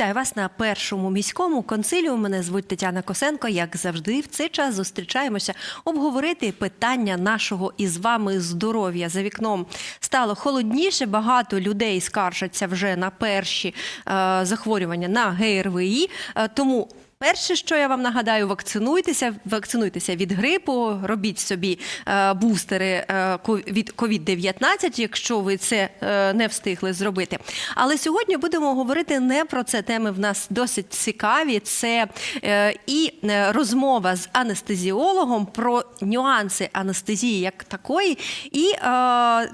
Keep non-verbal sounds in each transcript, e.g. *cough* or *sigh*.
Вітаю вас на першому міському консиліумі. Мене звуть Тетяна Косенко. Як завжди, в цей час зустрічаємося обговорити питання нашого із вами здоров'я. За вікном стало холодніше. Багато людей скаржаться вже на перші е, захворювання на ГРВІ. Е, тому Перше, що я вам нагадаю, вакцинуйтеся, вакцинуйтеся від грипу, робіть собі е, бустери е, від COVID-19, якщо ви це е, не встигли зробити. Але сьогодні будемо говорити не про це. Теми в нас досить цікаві. Це і розмова з анестезіологом про нюанси анестезії як такої, і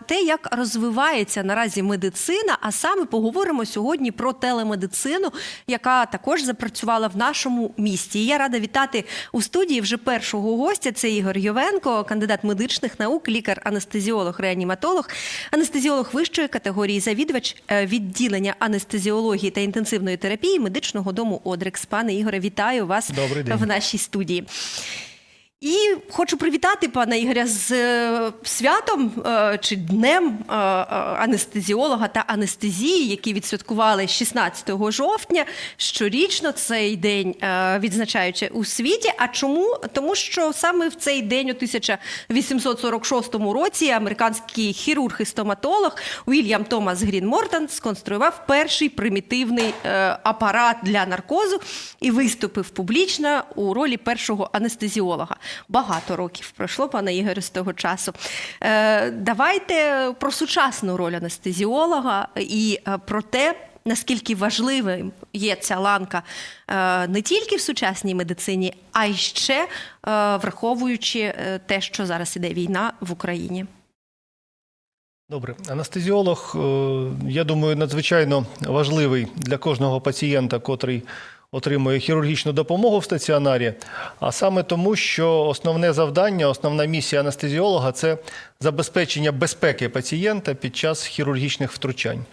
те, як розвивається наразі медицина. А саме поговоримо сьогодні про телемедицину, яка також запрацювала в нашому місті. І я рада вітати у студії вже першого гостя. Це Ігор Йовенко, кандидат медичних наук, лікар-анестезіолог, реаніматолог, анестезіолог вищої категорії, завідувач е, відділення анестезіології та інтенсивної терапії медичного дому Одрекс. Пане Ігоре, вітаю вас в нашій студії. І хочу привітати пана Ігоря з е, святом е, чи днем е, анестезіолога та анестезії, які відсвяткували 16 жовтня. Щорічно цей день відзначаючи у світі. А чому? Тому що саме в цей день, у 1846 році, американський хірург і стоматолог Уільям Томас Грін Мортон сконструював перший примітивний апарат для наркозу і виступив публічно у ролі першого анестезіолога. Багато років пройшло, пане Ігоре, з того часу. Е, давайте про сучасну роль анестезіолога і е, про те. Наскільки важливим є ця ланка е, не тільки в сучасній медицині, а й ще враховуючи те, що зараз іде війна в Україні. Добре, анестезіолог, я думаю, надзвичайно важливий для кожного пацієнта, котрий отримує хірургічну допомогу в стаціонарі. А саме тому, що основне завдання, основна місія анестезіолога це забезпечення безпеки пацієнта під час хірургічних втручань.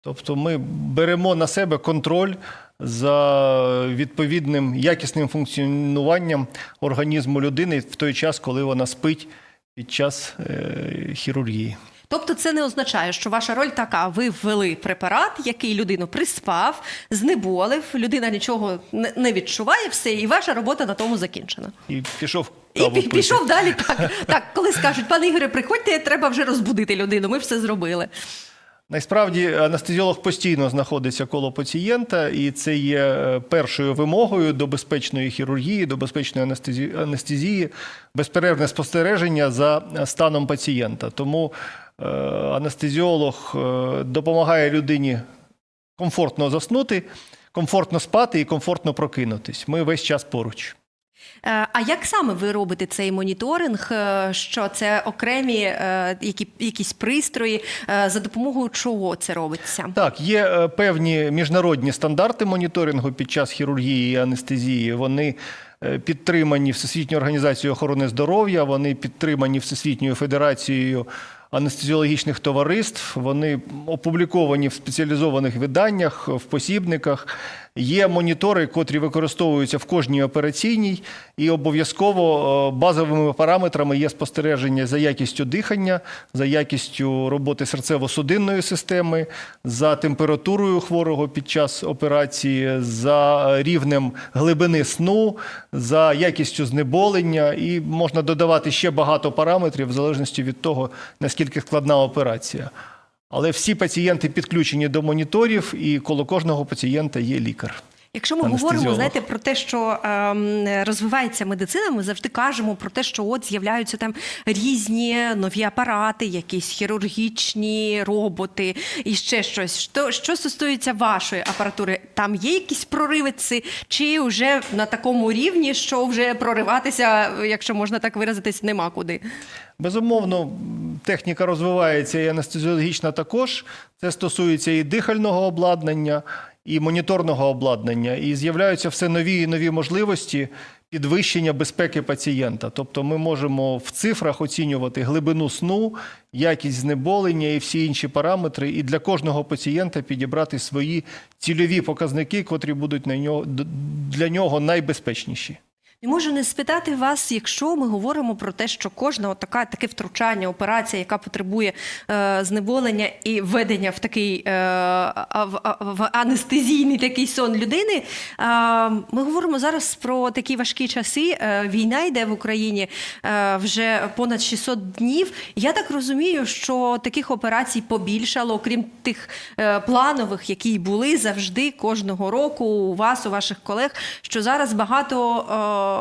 Тобто ми беремо на себе контроль за відповідним якісним функціонуванням організму людини в той час, коли вона спить під час е, хірургії. Тобто, це не означає, що ваша роль така: ви ввели препарат, який людину приспав, знеболив, людина нічого не- відчуває, все, і ваша робота на тому закінчена. І пішов І пі- пішов далі. *laughs* Так, так, коли скажуть, пане Ігоре, приходьте, треба вже розбудити людину. Ми все зробили. Насправді анестезіолог постійно знаходиться коло пацієнта, і це є е, першою вимогою до безпечної хірургії, до безпечної анестезі- анестезії, безперервне спостереження за станом пацієнта. Тому е, анестезіолог е, допомагає людині комфортно заснути, комфортно спати і комфортно прокинутись. Ми весь час поруч. Е, А як саме ви робите цей моніторинг? Е, Що це окремі е, які, якісь пристрої, Е, за допомогою чого це робиться? Так, є е, певні міжнародні стандарти моніторингу під час хірургії і анестезії. Вони е, підтримані Всесвітньою організацією охорони здоров'я, вони підтримані Всесвітньою федерацією анестезіологічних товариств. Вони опубліковані в спеціалізованих виданнях, в посібниках. Є монітори, котрі використовуються в кожній операційній, і обов'язково е, базовими параметрами є спостереження за якістю дихання, за якістю роботи серцево-судинної системи, за температурою хворого під час операції, за рівнем глибини сну, за якістю знеболення, і можна додавати ще багато параметрів в залежності від того, наскільки складна операція. Але всі пацієнти підключені до моніторів, і коло кожного пацієнта є лікар. Якщо ми говоримо знаєте, про те, що ем, розвивається медицина, ми завжди кажемо про те, що от з'являються там різні нові апарати, якісь хірургічні роботи і ще щось. Що, що стосується вашої апаратури, там є якісь проривиці, чи вже на такому рівні, що вже прориватися, якщо можна так виразитись, нема куди? Безумовно, техніка розвивається і анестезіологічна також. Це стосується і дихального обладнання, і моніторного обладнання. І з'являються все нові і нові можливості підвищення безпеки пацієнта. Тобто ми можемо в цифрах оцінювати глибину сну, якість знеболення і всі інші параметри, і для кожного пацієнта підібрати свої цільові показники, котрі будуть для нього найбезпечніші. І можу не спитати вас, якщо ми говоримо про те, що кожна така таке втручання, операція, яка потребує е, знеболення і введення в такий е, в, в анестезійний такий сон людини. Е, ми говоримо зараз про такі важкі часи. Е, війна йде в Україні е, вже понад 600 днів. Я так розумію, що таких операцій побільшало, окрім тих е, планових, які були завжди кожного року у вас, у ваших колег. Що зараз багато е,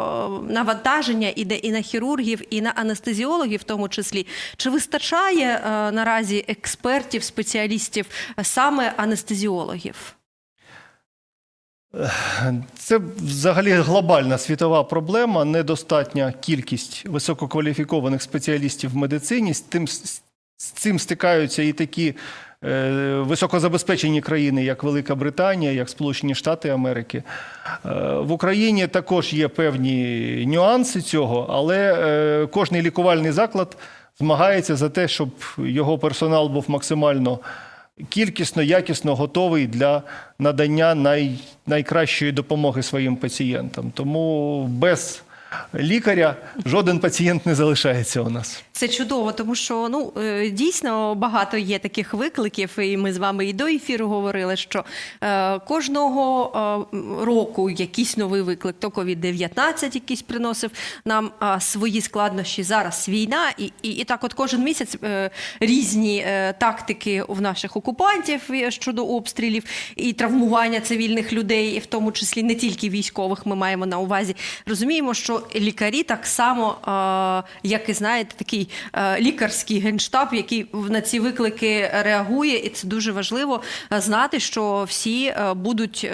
навантаження іде і на хірургів, і на анестезіологів, в тому числі. Чи вистачає е, наразі експертів, спеціалістів е, саме анестезіологів? Це взагалі глобальна світова проблема. Недостатня кількість висококваліфікованих спеціалістів в медицині. З цим стикаються і такі високозабезпечені країни, як Велика Британія, як Сполучені Штати Америки. Е, в Україні також є певні нюанси цього, але е, кожний лікувальний заклад змагається за те, щоб його персонал був максимально кількісно, якісно готовий для надання най, найкращої допомоги своїм пацієнтам. Тому без лікаря жоден пацієнт не залишається у нас. Це чудово, тому що ну е, дійсно багато є таких викликів, і ми з вами і до ефіру говорили, що е, кожного е, року якийсь новий виклик, то COVID-19 якийсь приносив нам е, свої складнощі. Зараз війна, і, і, і так, от кожен місяць е, різні е, тактики в наших окупантів щодо обстрілів і травмування цивільних людей, і в тому числі не тільки військових. Ми маємо на увазі. Розуміємо, що лікарі так само, е, як і знаєте, такий е, лікарський генштаб, який на ці виклики реагує, і це дуже важливо е, знати, що всі будуть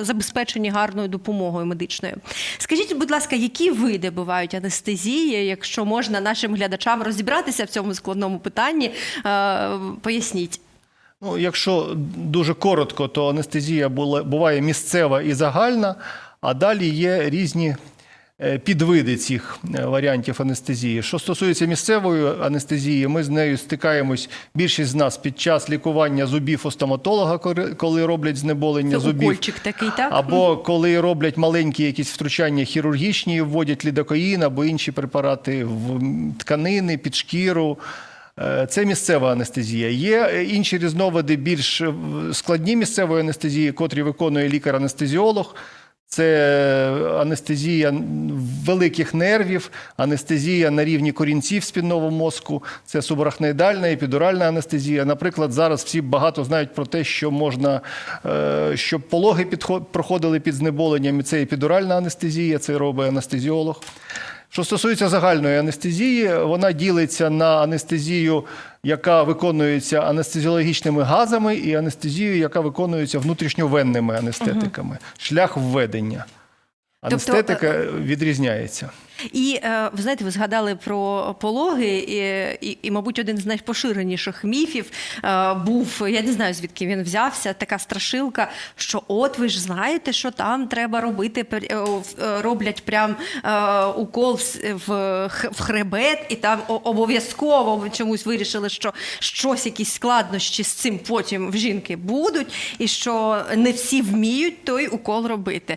забезпечені гарною допомогою медичною. Скажіть, будь ласка, які види бувають анестезії, якщо можна нашим глядачам розібратися в цьому складному питанні, поясніть. Ну, якщо дуже коротко, то анестезія буває місцева і загальна, а далі є різні підвиди цих е, варіантів анестезії. Що стосується місцевої анестезії, ми з нею стикаємось більшість з нас під час лікування зубів у стоматолога, коли- роблять знеболення Це зубів. укольчик такий, так? Або коли роблять маленькі якісь втручання хірургічні, вводять лідокаїн або інші препарати в тканини, під шкіру. Е, Це місцева анестезія. Є е, інші різновиди більш е, складні місцевої анестезії, котрі виконує лікар-анестезіолог. Це анестезія великих нервів, анестезія на рівні корінців спінного мозку, це субарахноїдальна, епідуральна анестезія. Наприклад, зараз всі багато знають про те, що можна, е, щоб пологи проходили під знеболенням, і це епідуральна анестезія, це робить анестезіолог. Що стосується загальної анестезії, вона ділиться на анестезію, яка виконується анестезіологічними газами, і анестезію, яка виконується внутрішньовенними анестетиками. Шлях введення. Тобто, Анестетика відрізняється. І е, ви знаєте, ви згадали про пологи, і, і, і мабуть, один з найпоширеніших міфів е, був, я не знаю звідки він взявся, така страшилка, що от ви ж знаєте, що там треба робити, е, роблять прям укол в, хребет, і там обов'язково ви чомусь вирішили, що щось, якісь складнощі з цим потім в жінки будуть, і що не всі вміють той укол робити.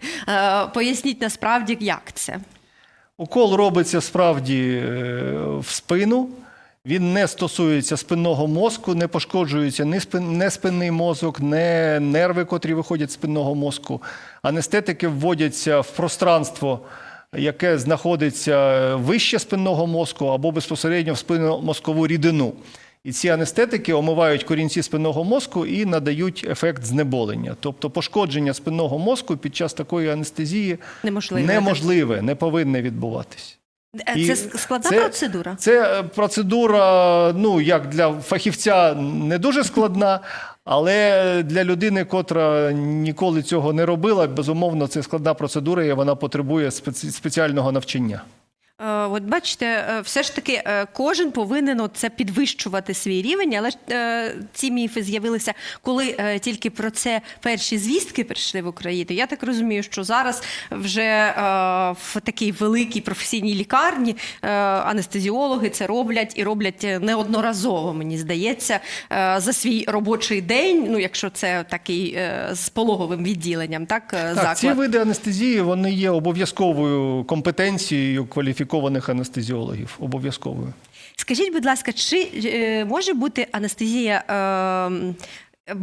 Поясніть насправді, як це. Укол робиться справді е, в спину. Він не стосується спинного мозку, не пошкоджується ні спин, не спинний мозок, не нерви, котрі виходять з спинного мозку. Анестетики вводяться в пространство, яке знаходиться вище спинного мозку або безпосередньо в спинномозкову рідину. І ці анестетики омивають корінці спинного мозку і надають ефект знеболення. Тобто пошкодження спинного мозку під час такої анестезії Неможливе. неможливе, не повинне відбуватись. Е, І Це складна це- процедура. Це е, процедура, ну як для фахівця, не дуже складна, але для людини, котра ніколи цього не робила, безумовно, це складна процедура, і вона потребує спеці- спеціального навчання. Е, От бачите, е, все ж таки е, кожен повинен це підвищувати свій рівень, але ці міфи з'явилися, коли тільки про це перші звістки прийшли в Україну. Я так розумію, що зараз вже в такій великій професійній лікарні анестезіологи це роблять і роблять неодноразово, мені здається, за свій робочий день. Ну, якщо це такий з пологовим відділенням, так, Так, заклад. ці види анестезії вони є обов'язковою компетенцією кваліфікованих анестезіологів. Обов'язковою. Скажіть, будь ласка, чи е, може бути анестезія е, е,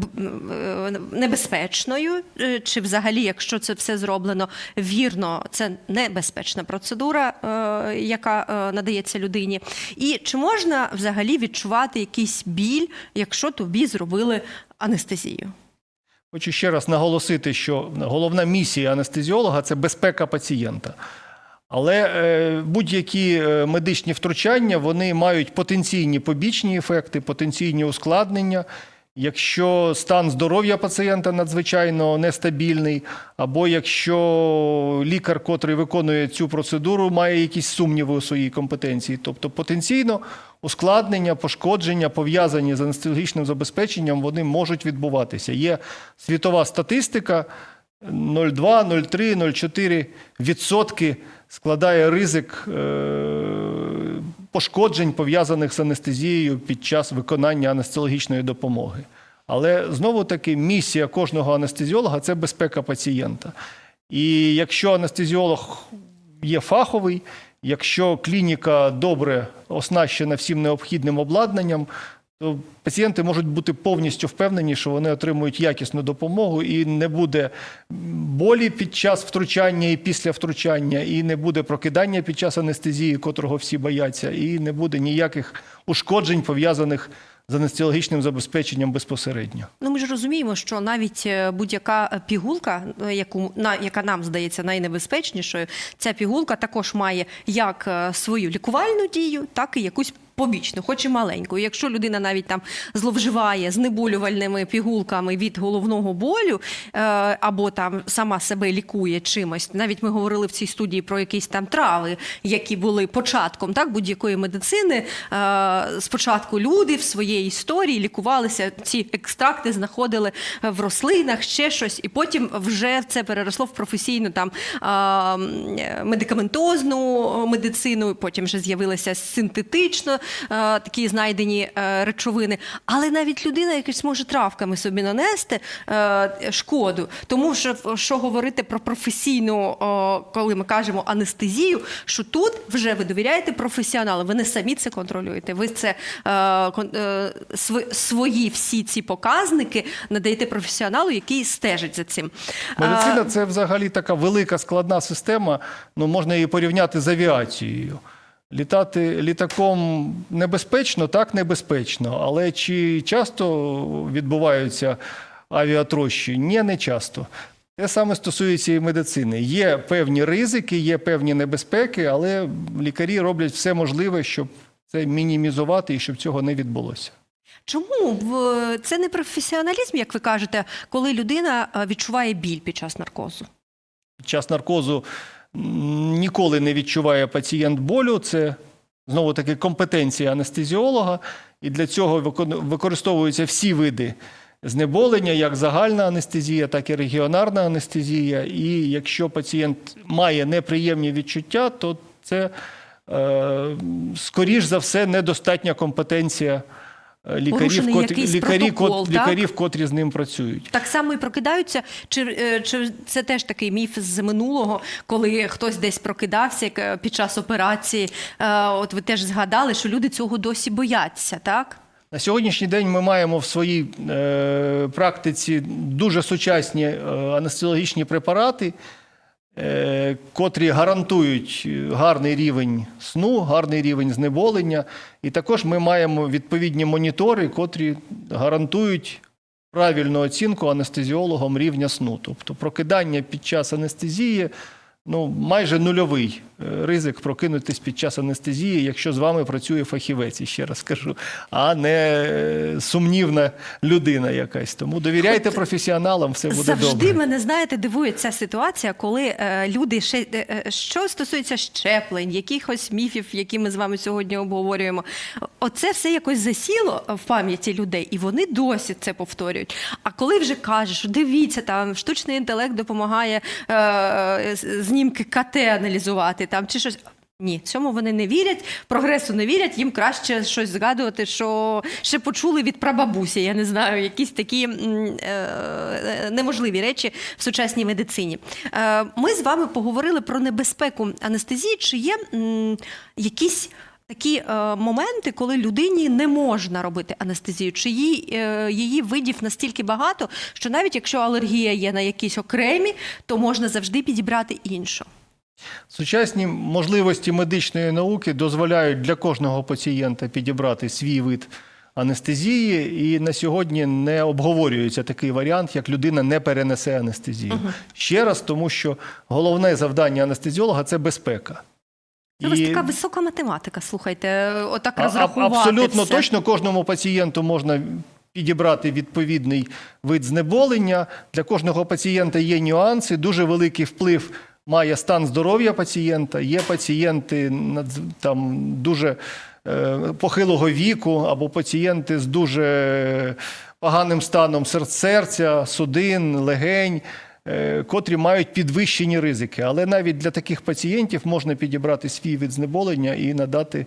небезпечною? Чи взагалі, якщо це все зроблено вірно, це небезпечна процедура, яка надається людині? І чи можна взагалі відчувати якийсь біль, якщо тобі зробили анестезію? Хочу ще раз наголосити, що головна місія анестезіолога це безпека пацієнта. Але е, будь-які е, медичні втручання вони мають потенційні побічні ефекти, потенційні ускладнення. Якщо стан здоров'я пацієнта надзвичайно нестабільний, або якщо лікар, котрий виконує цю процедуру, має якісь сумніви у своїй компетенції, тобто потенційно ускладнення, пошкодження, пов'язані з анестезіологічним забезпеченням, вони можуть відбуватися. Є світова статистика 0,2, 0,3, 0,4 відсотки складає ризик е, пошкоджень, пов'язаних з анестезією під час виконання анестезіологічної допомоги. Але знову таки місія кожного анестезіолога це безпека пацієнта. І якщо анестезіолог є фаховий, якщо клініка добре оснащена всім необхідним обладнанням, то пацієнти можуть бути повністю впевнені, що вони отримують якісну допомогу, і не буде болі під час втручання і після втручання, і не буде прокидання під час анестезії, котрого всі бояться, і не буде ніяких ушкоджень пов'язаних з анестезіологічним забезпеченням безпосередньо. Ну, ми ж розуміємо, що навіть е, будь-яка пігулка, е, яку на яка нам здається найнебезпечнішою, ця пігулка також має як е, свою лікувальну дію, так і якусь побічну, хоч і маленьку. Якщо людина навіть там зловживає знеболювальними пігулками від головного болю, е, або там сама себе лікує чимось. Навіть ми говорили в цій студії про якісь там трави, які були початком так будь-якої медицини. Е, Спочатку люди в своїй історії лікувалися, ці екстракти знаходили в рослинах, ще щось, і потім вже це переросло в професійну там медикаментозну медицину. Потім вже з'явилися синтетично такі знайдені е, речовини. Але навіть людина якась може травками собі нанести е, шкоду. Тому що що говорити про професійну, коли ми кажемо анестезію, що тут вже ви довіряєте професіоналу, ви не самі це контролюєте. Ви це е, е, свої всі ці показники надаєте професіоналу, який стежить за цим. Медицина це взагалі така велика складна система. Ну можна її порівняти з авіацією. Літати літаком небезпечно, так небезпечно. Але чи часто відбуваються авіатрощі? Ні, не часто. Те саме стосується і медицини. Є певні ризики, є певні небезпеки, але лікарі роблять все можливе, щоб це мінімізувати і щоб цього не відбулося. Чому це не професіоналізм, як ви кажете, коли людина відчуває біль під час наркозу? Під час наркозу ніколи не відчуває пацієнт болю. Це знову таки компетенція анестезіолога, і для цього використовуються всі види знеболення, як загальна анестезія, так і регіонарна анестезія. І якщо пацієнт має неприємні відчуття, то це е, скоріш за все недостатня компетенція лікарів, Порушений котрі, лікарі, протокол, кот- лікарів, котрі з ним працюють. Так само і прокидаються, чи, е, чи це теж такий міф з минулого, коли хтось десь прокидався е, під час операції? Е, От ви теж згадали, що люди цього досі бояться, так? На сьогоднішній день ми маємо в своїй е, практиці дуже сучасні е, анестезіологічні препарати, е, котрі гарантують е, гарний рівень сну, гарний рівень знеболення. І також ми маємо відповідні монітори, котрі гарантують правильну оцінку анестезіологом рівня сну. Тобто прокидання під час анестезії ну, майже нульовий е, ризик прокинутись під час анестезії, якщо з вами працює фахівець, ще раз кажу, а не е, сумнівна людина якась. Тому довіряйте професіоналам, все буде Завжди добре. мене знаєте, дивує ця ситуація, коли е, люди ще е, що стосується щеплень, якихось міфів, які ми з вами сьогодні обговорюємо. Оце все якось засіло в пам'яті людей, і вони досі це повторюють. А коли вже кажеш, дивіться, там штучний інтелект допомагає е, знімки КТ аналізувати там чи щось. Ні, цьому вони не вірять, прогресу не вірять, їм краще щось згадувати, що ще почули від прабабусі. Я не знаю, якісь такі е, неможливі речі в сучасній медицині. Е, ми з вами поговорили про небезпеку анестезії. Чи є м, якісь такі е, моменти, коли людині не можна робити анестезію? Чи її, е, її видів настільки багато, що навіть якщо алергія є на якісь окремі, то можна завжди підібрати іншу? Сучасні можливості медичної науки дозволяють для кожного пацієнта підібрати свій вид анестезії, і на сьогодні не обговорюється такий варіант, як людина не перенесе анестезію. Ще раз, тому що головне завдання анестезіолога це безпека. Це вас така висока математика, слухайте, отак розрахувати. Абсолютно все. точно кожному пацієнту можна підібрати відповідний вид знеболення. Для кожного пацієнта є нюанси, дуже великий вплив має стан здоров'я пацієнта. Є пацієнти там дуже е, похилого віку або пацієнти з дуже поганим станом серц- серця, судин, легень. е, Котрі мають підвищені ризики, але навіть для таких пацієнтів можна підібрати свій від знеболення і надати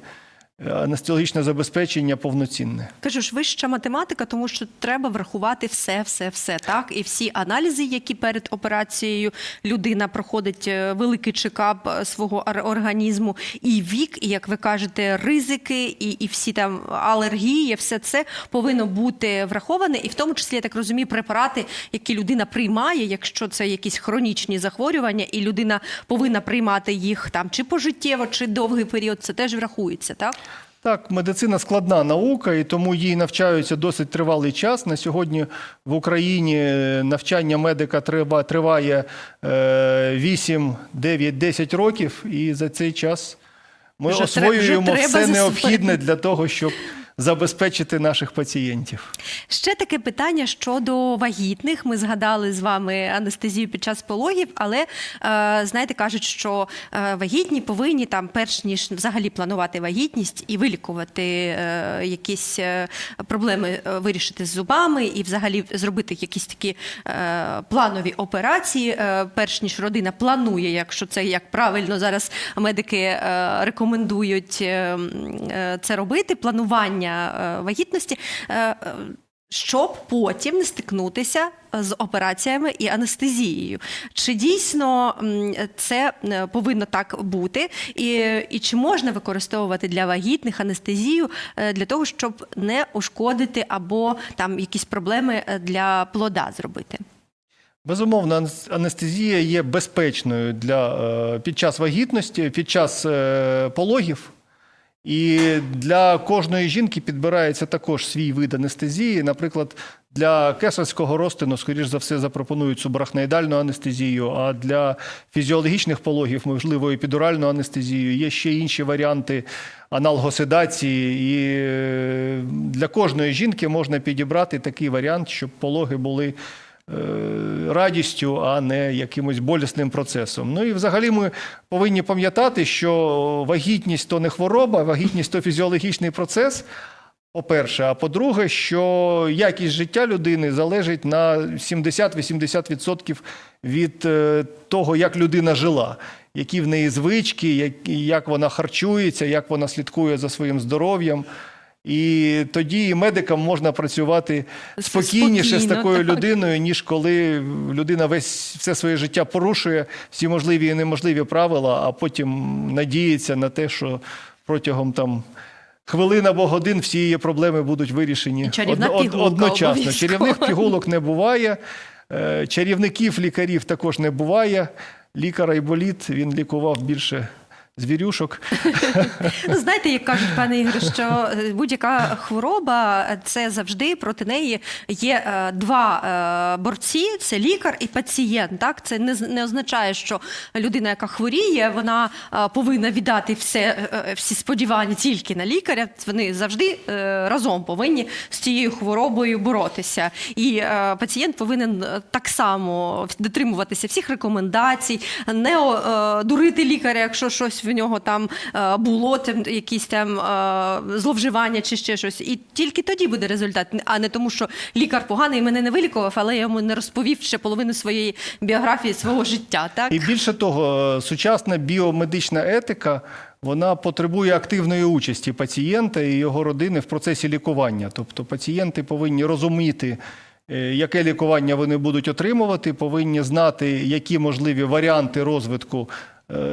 е, анестезіологічне забезпечення повноцінне. Кажу ж, вища математика, тому що треба врахувати все, все, все. Так і всі аналізи, які перед операцією людина проходить е, великий чекап е, свого ор- організму, і вік, і як ви кажете, ризики, і, і всі там алергії, все це повинно бути враховане, і в тому числі я так розумію, препарати, які людина приймає, якщо це якісь хронічні захворювання, і людина повинна приймати їх там чи пожиттєво, чи довгий період, це теж врахується, так? Так, медицина складна наука, і тому їй навчаються досить тривалий час. На сьогодні в Україні е, навчання медика триває е, 8, 9, 10 років, і за цей час ми Вже освоюємо треба все необхідне для того, щоб забезпечити наших пацієнтів. Ще таке питання щодо вагітних. Ми згадали з вами анестезію під час пологів, але е, знаєте, кажуть, що е, вагітні повинні там, перш ніж взагалі планувати вагітність і вилікувати е, якісь проблеми, вирішити з зубами і взагалі зробити якісь такі планові операції, перш ніж родина планує, якщо це як правильно зараз медики рекомендують е, м, е, це робити, планування е, вагітності. е, е, щоб потім не стикнутися з операціями і анестезією. Чи дійсно це повинно так бути? І, і чи можна використовувати для вагітних анестезію для того, щоб не ушкодити або там якісь проблеми для плода зробити? Безумовно, анес- анестезія є безпечною для, під час вагітності, під час пологів. І для кожної жінки підбирається також свій вид анестезії. Наприклад, для кесарського розтину, скоріш за все, запропонують субарахноїдальну анестезію, а для фізіологічних пологів, можливо, епідуральну анестезію. Є ще інші варіанти аналгоседації. І е, для кожної жінки можна підібрати такий варіант, щоб пологи були радістю, а не якимось болісним процесом. Ну і взагалі ми повинні пам'ятати, що вагітність то не хвороба, вагітність то фізіологічний процес. По-перше, а по-друге, що якість життя людини залежить на 70-80% від е, того, як людина жила, які в неї звички, як вона харчується, як вона слідкує за своїм здоров'ям. І тоді і медикам можна працювати спокійніше з такою так. людиною, ніж коли людина весь все своє життя порушує всі можливі і неможливі правила, а потім надіється на те, що протягом там. Хвилин або годин всі її проблеми будуть вирішені одно- од- одночасно. Чарівних пігулок не буває, е, чарівників, лікарів також не буває. Лікар Айболіт він лікував більше звірюшок. Ну, знаєте, як кажуть, пане Ігоре, що е, будь-яка хвороба е, це завжди проти неї є е, два борці: це лікар і пацієнт. Так, це не, не означає, що людина, яка хворіє, вона повинна віддати все, всі сподівання тільки на лікаря. Вони завжди разом повинні з цією хворобою боротися. І пацієнт повинен так само дотримуватися всіх рекомендацій, не дурити лікаря, якщо щось в нього там е, було, там якісь там е, зловживання чи ще щось. І тільки тоді буде результат, а не тому, що лікар поганий мене не вилікував, але я йому не розповів ще половину своєї біографії, свого життя. Так І більше того, сучасна біомедична етика вона потребує активної участі пацієнта і його родини в процесі лікування. Тобто пацієнти повинні розуміти, е, яке лікування вони будуть отримувати, повинні знати, які можливі варіанти розвитку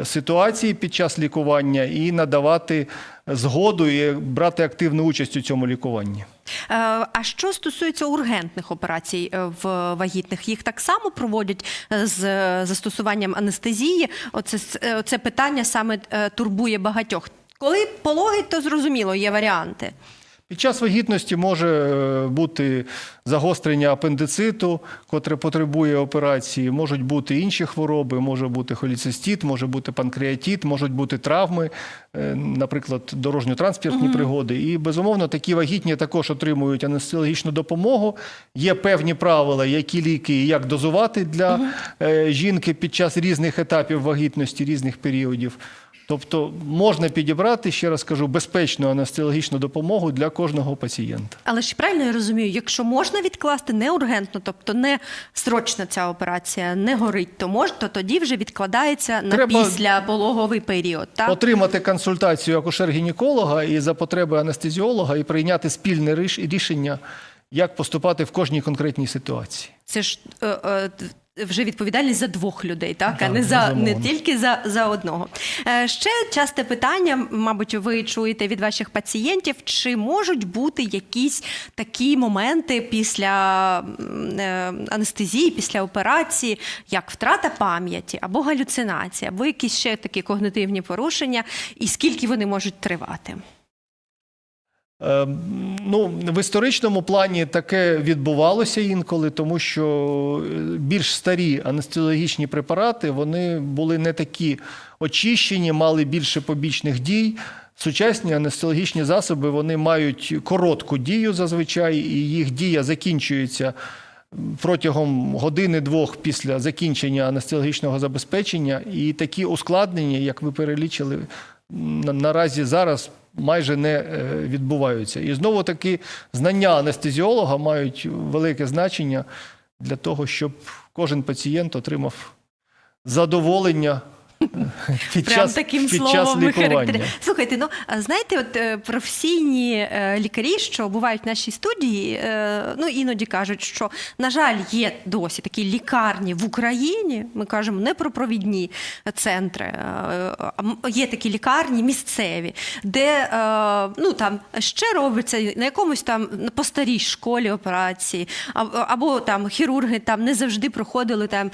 ситуації під час лікування і надавати згоду і брати активну участь у цьому лікуванні. Е, А що стосується ургентних операцій е, в вагітних, їх так само проводять е, з е, застосуванням анестезії. Оце е, це питання саме е, турбує багатьох. Коли пологи, то зрозуміло, є варіанти. Під час вагітності може е, бути загострення апендициту, котре потребує операції, можуть бути інші хвороби, може бути холіцистит, може бути панкреатит, можуть бути травми, е, наприклад, дорожньо-транспортні пригоди. І безумовно такі вагітні також отримують анестезіологічну допомогу. Є певні правила, які ліки і як дозувати для е, жінки під час різних етапів вагітності, різних періодів. Тобто можна підібрати, ще раз кажу, безпечну анестезіологічну допомогу для кожного пацієнта. Але ж правильно я розумію, якщо можна відкласти не ургентно, тобто не срочна ця операція, не горить, то може, то тоді вже відкладається на Треба- післяпологовий період. Так? Отримати консультацію акушер-гінеколога і за потреби анестезіолога і прийняти спільне рішення, як поступати в кожній конкретній ситуації. Це ж е, е, вже відповідальність за двох людей, так, а не за не тільки за, за одного. Е, ще часте питання, мабуть, ви чуєте від ваших пацієнтів, чи можуть бути якісь такі моменти після е, анестезії, після операції, як втрата пам'яті або галюцинація, або якісь ще такі когнитивні порушення, і скільки вони можуть тривати? Е, Ну, в історичному плані таке відбувалося інколи, тому що е, більш старі анестезіологічні препарати вони були не такі очищені, мали більше побічних дій. Сучасні анестезіологічні засоби вони мають коротку дію зазвичай, і їх дія закінчується протягом години-двох після закінчення анестезіологічного забезпечення. І такі ускладнення, як ви перелічили, наразі зараз майже не е, відбуваються. І знову таки знання анестезіолога мають велике значення для того, щоб кожен пацієнт отримав задоволення *laughs* під Прям час, таким під словом час лікування. Слухайте, ну знаєте, от е, професійні е, лікарі, що бувають в нашій студії, е, ну іноді кажуть, що на жаль, є досі такі лікарні в Україні. Ми кажемо не про провідні центри, а є такі лікарні місцеві, де ну там ще робиться на якомусь там по старій школі операції, або там хірурги там не завжди проходили там,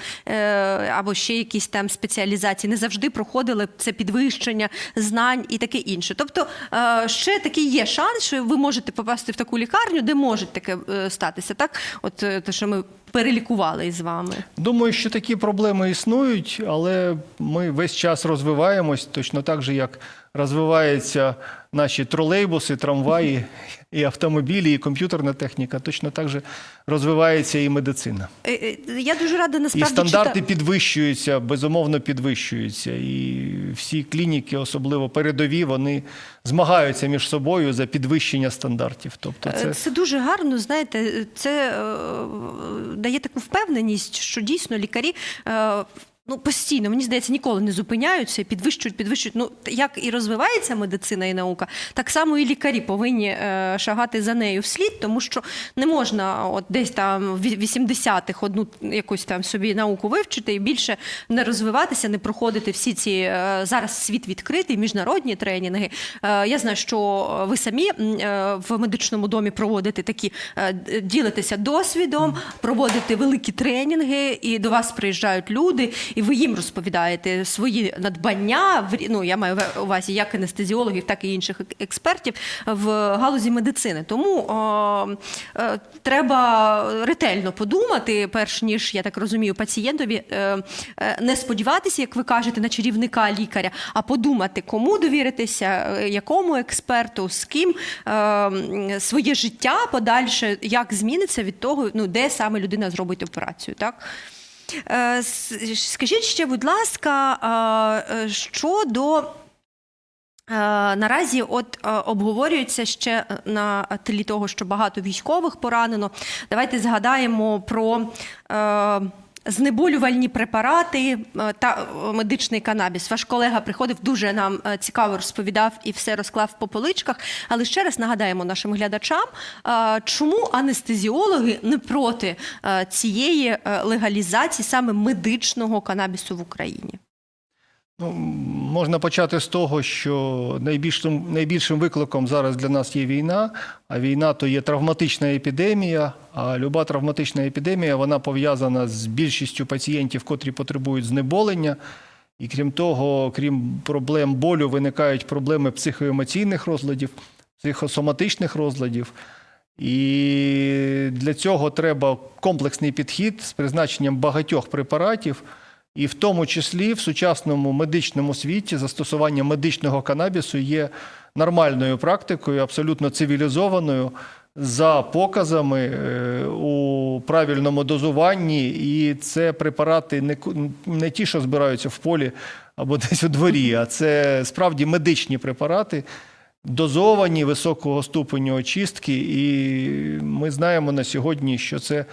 або ще якісь там спеціалізації, не завжди проходили це підвищення знань і таке інше. Тобто е, ще такий є шанс, що ви можете попасти в таку лікарню, де може таке е, статися. Так, от е, те, що ми перелікували із вами. Думаю, що такі проблеми існують, але ми весь час розвиваємось, точно так же, як розвиваються наші тролейбуси, трамваї, і автомобілі, і комп'ютерна техніка. Точно так же розвивається і медицина. Е, е, Я дуже рада І стандарти чита- підвищуються, безумовно підвищуються. І всі клініки, особливо передові, вони змагаються між собою за підвищення стандартів. Тобто Е, це Це дуже гарно, знаєте, це е, дає таку впевненість, що дійсно лікарі. Е, Ну, постійно, мені здається, ніколи не зупиняються, підвищують, підвищують. Ну, як і розвивається медицина і наука, так само і лікарі повинні е, шагати за нею вслід, тому що не можна от десь там в 80-х одну якусь там собі науку вивчити і більше не розвиватися, не проходити всі ці е, зараз світ відкритий, міжнародні тренінги. Е, я знаю, що ви самі е, в медичному домі проводите такі, е, ділитеся досвідом, проводите великі тренінги, і до вас приїжджають люди, і ви їм розповідаєте свої надбання. Ну я маю увазі як анестезіологів, так і інших експертів в галузі медицини. Тому о, е, треба ретельно подумати, перш ніж я так розумію, пацієнтові е, е, не сподіватися, як ви кажете, на чарівника лікаря, а подумати, кому довіритися, е, якому експерту, з ким е, своє життя подальше, як зміниться від того, ну де саме людина зробить операцію, так. Е, Скажіть ще, будь ласка, е, щодо е, наразі от обговорюється ще на тлі того, що багато військових поранено. Давайте згадаємо про. Знеболювальні препарати е, та е, медичний канабіс. Ваш колега приходив дуже нам е, цікаво розповідав і все розклав по поличках. Але ще раз нагадаємо нашим глядачам, чому анестезіологи не проти цієї легалізації саме медичного канабісу в Україні. Ну, можна почати з того, що найбільшим, найбільшим викликом зараз для нас є війна, а війна то є травматична епідемія. А люба травматична епідемія вона пов'язана з більшістю пацієнтів, котрі потребують знеболення. І крім того, крім проблем болю, виникають проблеми психоемоційних розладів, психосоматичних розладів. І для цього треба комплексний підхід з призначенням багатьох препаратів. І в тому числі в сучасному медичному світі застосування медичного канабісу є нормальною практикою, абсолютно цивілізованою, за показами е, у правильному дозуванні. І це препарати не, не ті, що збираються в полі або *laughs* десь у дворі, а це справді медичні препарати. Дозовані високого ступеню очистки, і ми знаємо на сьогодні, що це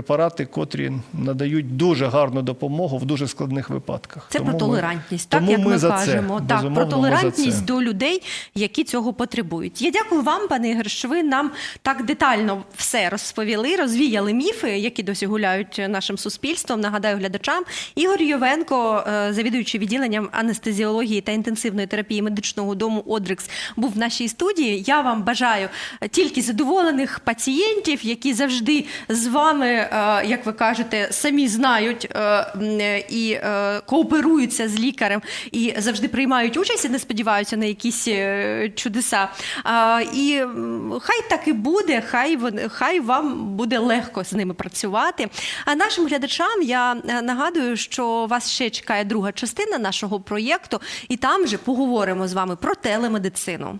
препарати, котрі надають дуже гарну допомогу в дуже складних випадках. Це Тому про ми- толерантність, так тому як ми, за кажемо. Це. Так, про толерантність це. до людей, які цього потребують. Я дякую вам, пане Ігор, що ви нам так детально все розповіли, розвіяли міфи, які досі гуляють нашим суспільством. Нагадаю глядачам. Ігор Йовенко, е, завідуючий відділенням анестезіології та інтенсивної терапії медичного дому Одрикс, був в нашій студії. Я вам бажаю тільки задоволених пацієнтів, які завжди з вами, як ви кажете, самі знають е, е, і е, кооперуються з лікарем і завжди приймають участь і не сподіваються на якісь е, чудеса. І хай так і буде, хай хай вам буде легко з ними працювати. А нашим глядачам я е, нагадую, що вас ще чекає друга частина нашого проєкту, і там же поговоримо з вами про телемедицину.